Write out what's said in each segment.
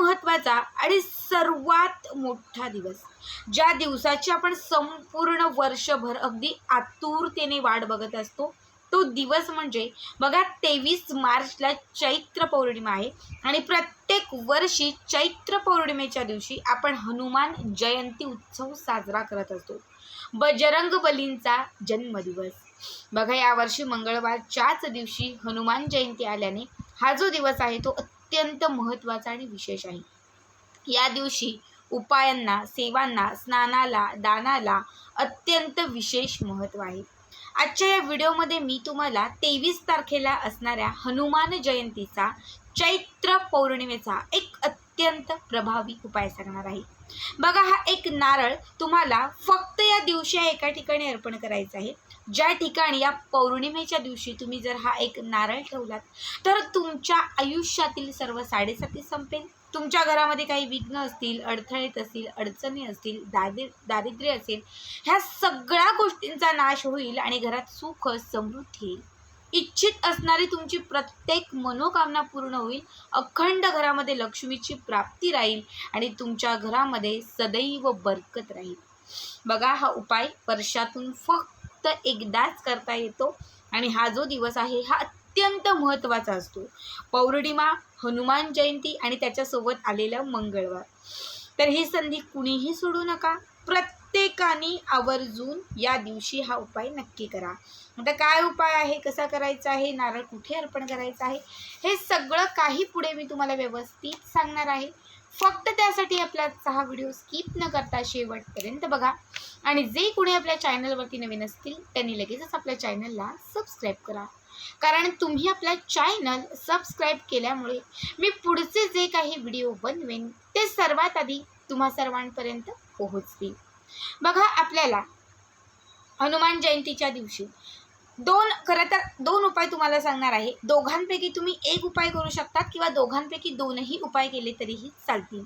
महत्त्वाचा आणि सर्वात मोठा दिवस. ज्या दिवसाची आपण संपूर्ण वर्षभर अगदी आतुरतेने वाट बघत असतो तो दिवस म्हणजे बघा तेवीस मार्चला चैत्र पौर्णिमा आहे आणि प्रत्येक वर्षी चैत्र पौर्णिमेच्या दिवशी आपण हनुमान जयंती उत्सव साजरा करत असतो. बजरंग बलींचा जन्मदिवस. बघा यावर्षी मंगळवारच्याच दिवशी हनुमान जयंती आल्याने हा जो दिवस आहे तो अत्यंत महत्त्वाचा आणि विशेष आहे. या दिवशी उपायांना सेवांना स्नानाला दानाला अत्यंत विशेष महत्त्व आहे. आजच्या या व्हिडिओमध्ये मी तुम्हाला तेवीस तारखेला असणाऱ्या हनुमान जयंतीचा चैत्र पौर्णिमेचा एक अत्यंत प्रभावी उपाय सांगणार आहे. बघा हा एक नारळ तुम्हाला फक्त या दिवशी एका ठिकाणी अर्पण करायचा आहे. ज्या ठिकाणी या पौर्णिमेच्या दिवशी तुम्ही जर हा एक नारळ ठेवलात तर तुमच्या आयुष्यातील सर्व साडेसाती संपेल. तुमच्या घरामध्ये काही विघ्न असतील अडथळे असतील अडचणी असतील दारि दारिद्र्य असेल ह्या सगळ्या गोष्टींचा नाश होईल आणि घरात सुख समृद्धी येईल. इच्छित असणारी तुमची प्रत्येक मनोकामना पूर्ण होईल. अखंड घरामध्ये लक्ष्मीची प्राप्ती राहील आणि तुमच्या घरामध्ये सदैव बरकत राहील. बघा हा उपाय वर्षातून फक्त फक्त एकदाच करता येतो. आणि हा जो दिवस आहे हा अत्यंत महत्त्वाचा असतो. पौर्णिमा हनुमान जयंती आणि त्याच्यासोबत आलेलं मंगळवार. तर ही संधी कुणीही सोडू नका. प्रत्येकाने आवर्जून या दिवशी हा उपाय नक्की करा. आता काय उपाय आहे? कसा करायचा आहे? नारळ कुठे अर्पण करायचं आहे? हे सगळं काही पुढे मी तुम्हाला व्यवस्थित सांगणार आहे. फक्त त्यासाठी आपला सहा हा व्हिडिओ स्किप न करता शेवटपर्यंत बघा. आणि जे कोणी आपल्या चॅनलवरती नवीन असतील त्यांनी लगेचच आपल्या चॅनलला सबस्क्राईब करा. कारण तुम्ही आपला चॅनल सबस्क्राईब केल्यामुळे मी पुढचे जे काही व्हिडिओ बनवेन ते सर्वात आधी तुम्हा सर्वांपर्यंत पोहोचतील. बघा आपल्याला हनुमान जयंतीच्या दिवशी दोन खरं तर दोन उपाय तुम्हाला सांगणार आहे. दोघांपैकी तुम्ही एक उपाय करू शकतात किंवा दोघांपैकी दोनही उपाय केले तरीही चालतील.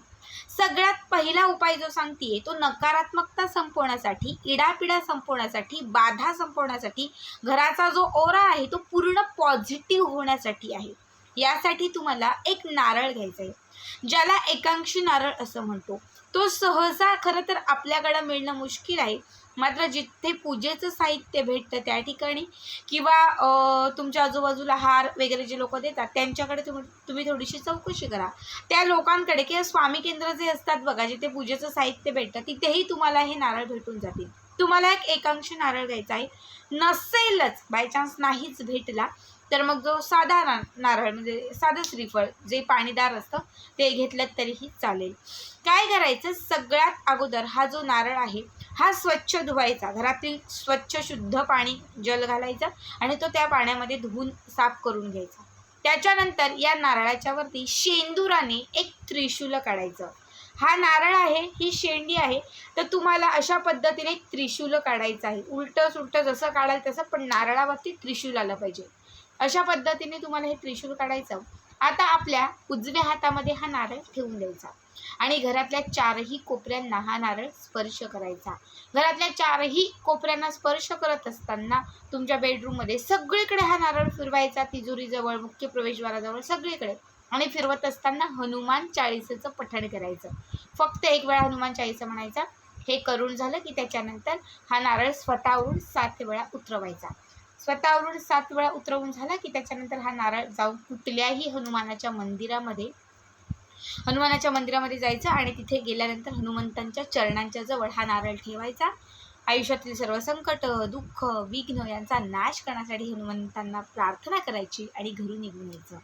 सगळ्यात पहिला उपाय जो सांगतीये तो नकारात्मकता संपवण्यासाठी इडापिडा संपवण्यासाठी बाधा संपवण्यासाठी घराचा जो ओरा आहे तो पूर्ण पॉझिटिव्ह होण्यासाठी आहे. यासाठी तुम्हाला एक नारळ घ्यायचा आहे ज्याला एकांशी नारळ असं म्हणतो. तो सहसा खरं तर आपल्याकडं मिळणं मुश्किल आहे मात्र जिथे पूजेचं साहित्य भेटतं त्या ठिकाणी किंवा तुमच्या आजूबाजूला हार वगैरे जे लोक देतात त्यांच्याकडे तुम्ही तुम्ही थोडीशी चौकशी करा. त्या लोकांकडे किंवा स्वामी केंद्र जे असतात बघा जिथे पूजेचं साहित्य भेटतं तिथेही तुम्हाला हे नारळ भेटून जातील. तुम्हाला एक एकांशी नारळ घ्यायचा आहे. नसेलच बाय चान्स नाहीच भेटला तर मग जो साधा ना नारळ म्हणजे साधं श्रीफळ जे पाणीदार असतं ते घेतलं तरीही चालेल. काय करायचं? सगळ्यात अगोदर हा जो नारळ आहे हा स्वच्छ धुवायचा. घरातील स्वच्छ शुद्ध पाणी जल घालायचं आणि तो त्या पाण्यामध्ये धुवून साफ करून घ्यायचा. त्याच्यानंतर या नारळाच्या वरती शेंदुराने एक त्रिशूल काढायचं. हा नारळ आहे ही शेंडी आहे तर तुम्हाला अशा पद्धतीने एक त्रिशूल काढायचं आहे. उलटं सुलटं जसं काढाल तसं पण नारळावरती त्रिशूल आलं पाहिजे. अशा पद्धतीने तुम्हाला हे त्रिशूल काढायचं. आता आपल्या उजव्या हातामध्ये हा नारळ ठेवून द्यायचा. आणि घरातल्या चारही कोपऱ्यांना हा नारळ स्पर्श करायचा. घरातल्या चारही कोपऱ्यांना स्पर्श करत असताना तुमच्या बेडरूममध्ये सगळीकडे हा नारळ फिरवायचा. तिजोरीजवळ मुख्य प्रवेशद्वाराजवळ सगळीकडे. आणि फिरवत असताना हनुमान चाळीसाचं पठण करायचं. फक्त एक वेळा हनुमान चाळीसा म्हणायचा. हे करून झालं की त्याच्यानंतर हा नारळ स्वतःहून सात वेळा उतरवायचा. स्वतःवरून सात वेळा उतरवून झाला की त्याच्यानंतर हा नारळ जाऊन कुठल्याही हनुमानाच्या मंदिरामध्ये हनुमानाच्या मंदिरामध्ये जायचं आणि तिथे गेल्यानंतर हनुमंतांच्या चरणांच्या जवळ हा नारळ ठेवायचा. आयुष्यातील सर्व संकट दुःख विघ्न यांचा नाश करण्यासाठी हनुमंतांना प्रार्थना करायची आणि घरून निघून यायचं.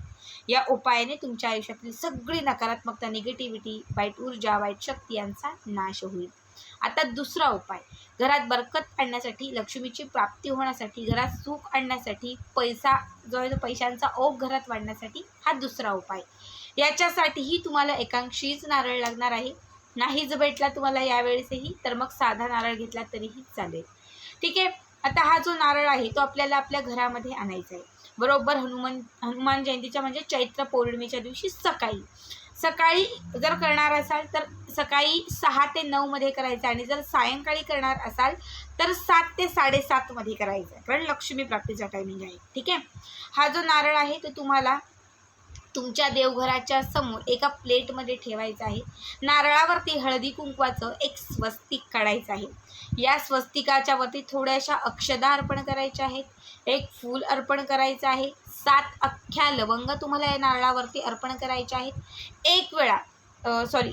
या उपायाने तुमच्या आयुष्यातील सगळी नकारात्मकता निगेटिव्हिटी वाईट ऊर्जा वाईट शक्ती यांचा नाश होईल. आता दुसरा उपाय. घरात बरकत आणण्यासाठी लक्ष्मीची प्राप्ती होण्यासाठी घरात सुख आणण्यासाठी पैसा जो आहे तो पैशांचा ओघ घरात वाढण्यासाठी हा दुसरा उपाय. याच्यासाठीही तुम्हाला एकांशीच नारळ लागणार आहे. नाहीच भेटला तुम्हाला यावेळेसही तर मग साधा नारळ घेतला तरीही चालेल. ठीक आहे? आता हा जो नारळ आहे तो आपल्याला आपल्या घरामध्ये आणायचा आहे. बरोबर हनुमान हनुमान जयंतीच्या म्हणजे चैत्र पौर्णिमेच्या दिवशी सकाळी. सकाळी जर करणार असाल तर सकाळी सहा ते नऊमध्ये करायचं आणि जर सायंकाळी करणार असाल तर सात ते साडेसातमध्ये करायचं. आहे कारण लक्ष्मी प्राप्तीचा टायमिंग आहे. ठीक आहे? हा जो नारळ आहे तो तुम्हाला तुमच्या देवघराच्या समोर एका प्लेटमध्ये ठेवायचं आहे. नारळावरती हळदी कुंकवाचं एक स्वस्तिक काढायचं आहे. या स्वस्तिकाच्या वरती थोड्याशा अक्षदा अर्पण करायच्या आहेत. एक फूल अर्पण करायचं आहे. सात अख्ख्या लवंग तुम्हाला या नारळावरती अर्पण करायच्या आहेत. एक वेळा सॉरी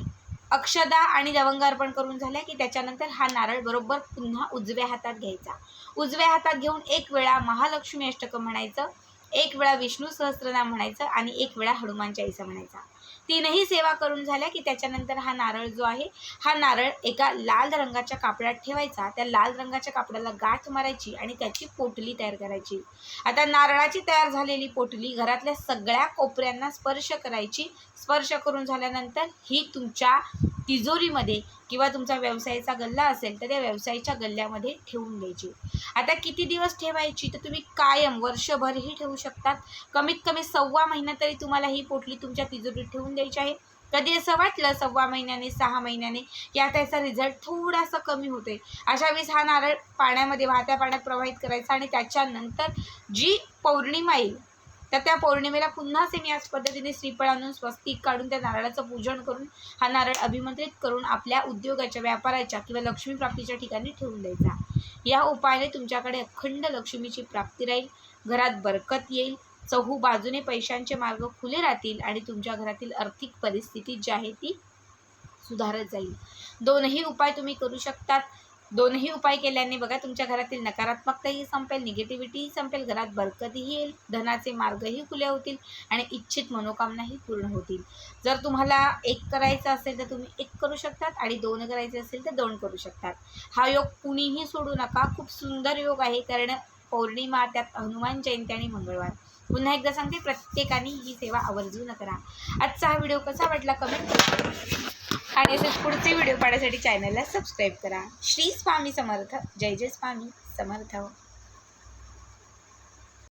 अक्षदा आणि लवंग अर्पण करून झाल्या की त्याच्यानंतर हा नारळ बरोबर पुन्हा उजव्या हातात घ्यायचा. उजव्या हातात घेऊन एक वेळा महालक्ष्मी अष्टकं म्हणायचं. एक वेळा विष्णू सहस्त्रनाम म्हणायचं आणि एक वेळा हनुमान चाळीसा म्हणायचा. तीनही सेवा करून झाल्या की त्याच्यानंतर हा नारळ जो आहे हा नारळ एका लाल रंगाच्या कापडात ठेवायचा. त्या लाल रंगाच्या कापडाला गाठ मारायची आणि त्याची पोटली तयार करायची. आता नारळाची तयार झालेली पोटली घरातल्या सगळ्या कोपऱ्यांना स्पर्श करायची. स्पर्श करून झाल्यानंतर ही तुमच्या तिजोरीमध्ये किंवा तुमचा व्यवसायाचा गल्ला असेल तर त्या व्यवसायाच्या गल्ल्यामध्ये ठेवून द्यायची. आता किती दिवस ठेवायची? तर तुम्ही कायम वर्षभरही ठेवू शकतात. कमीत कमी सव्वा महिना तरी तुम्हाला ही पोटली तुमच्या तिजोरीत ठेवून द्यायची आहे. कधी असं वाटलं सव्वा महिन्याने सहा महिन्याने? की आता याचा रिझल्ट थोडासा कमी होतोय. अशा वेळेस हा नारळ पाण्यामध्ये वाहत्या पाण्यात प्रवाहित करायचा आणि त्याच्यानंतर जी पौर्णिमा येईल तर त्या पौर्णिमेला पुन्हा सेम याच पद्धतीने श्रीफळ आणून स्वस्तिक काढून त्या नारळाचं पूजन करून हा नारळ अभिमंत्रित करून आपल्या उद्योगाच्या व्यापाराच्या किंवा लक्ष्मी प्राप्तीच्या ठिकाणी ठेवून द्यायचा. या उपायाने तुमच्याकडे अखंड लक्ष्मीची प्राप्ती राहील घरात बरकत येईल चहू बाजूने पैशांचे मार्ग खुले राहतील आणि तुमच्या घरातील आर्थिक परिस्थिती जी आहे ती सुधारत जाईल. दोनही उपाय तुम्ही करू शकतात. दोनही उपाय केल्याने बघा तुमच्या घरातील नकारात्मकताही संपेल निगेटिव्हिटीही संपेल घरात बरकतही येईल धनाचे मार्गही खुले होतील आणि इच्छित मनोकामनाही पूर्ण होतील. जर तुम्हाला एक करायचं असेल तर तुम्ही एक करू शकतात आणि दोन करायचे असेल तर दोन करू शकतात. हा योग कुणीही सोडू नका. खूप सुंदर योग आहे. कारण पौर्णिमा त्यात हनुमान जयंती आणि मंगळवार. पुन्हा एकदा सांगते प्रत्येकाने ही सेवा आवर्जून करा आजचा हा व्हिडिओ कसा वाटला कमेंट करा. आणि असेच पुढचे व्हिडिओ पाहण्यासाठी चॅनलला सबस्क्राईब करा. श्री स्वामी समर्थ. जय जय स्वामी समर्थ.